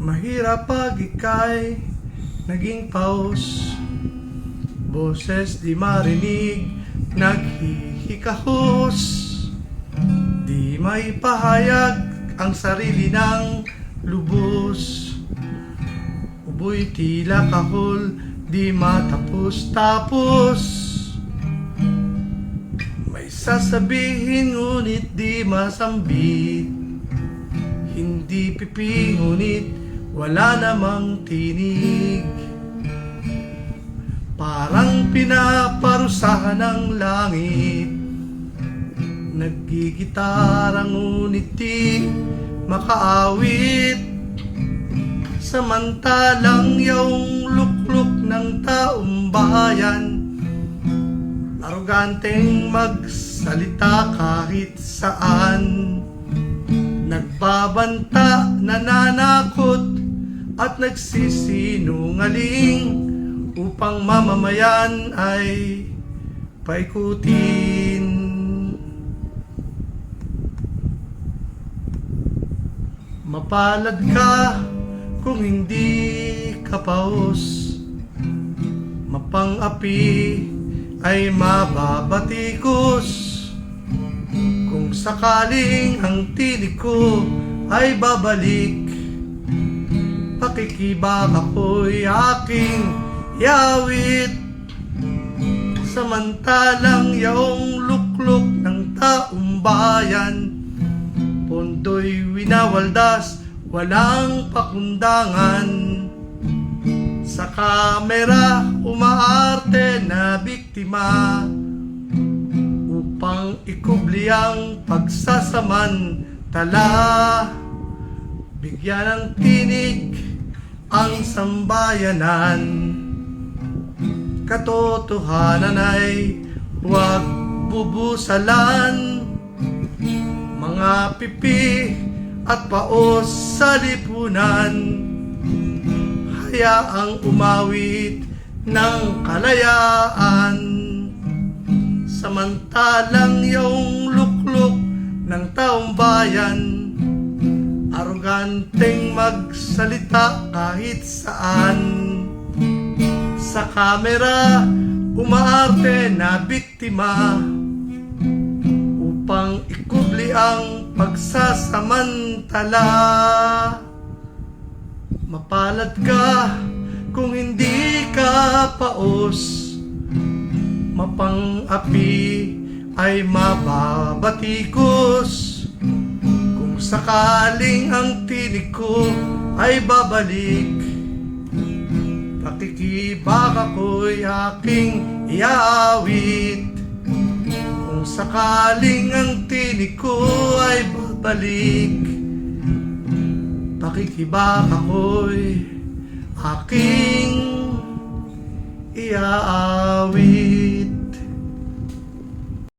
Mahirap pag ika'y naging paus. Boses di marinig, naghihikahos. Di may pahayag ang sarili ng lubos. Uboy tila kahol, di matapos-tapos May sasabihin ngunit di masambit. Hindi pipi ngunit wala namang tinig. Parang pinaparusahan ng langit. Naggigitara ngunit di makaawit. Samantalang yung lukluk ng taong bayan Aroganteng magsalita kahit saan. Nagbabanta, nananakot At nagsisinungaling Upang mamamayan ay paikutin. Mapalad ka kung hindi ka paus. Mapang-api ay mababatikos. Kung sakaling ang tinig ko ay babalik Pakikibak ako'y aking yawit. Samantalang yaong lukluk ng taong bayan Pondo'y winawaldas, walang pakundangan. Sa kamera, umaarte na biktima Upang ikubli ang pagsasamantala Bigyan ng tinig ang sambayanan. Katotohanan ay huwag bubusalan. Mga pipi at paos sa lipunan. Hayaang umawit ng kalayaan. Samantalang yung lukluk ng taong bayan Aroganteng magsalita kahit saan. Sa kamera, umaarte na biktima. Upang ikubli ang pagsasamantala. Mapalad ka kung hindi ka paos. Mapang-api ay mababatikos sakaling ang tinig ko ay babalik Pakikibak ako'y aking iawit. Kung sakaling ang tinig ko ay babalik Pakikibak ako'y aking iaawit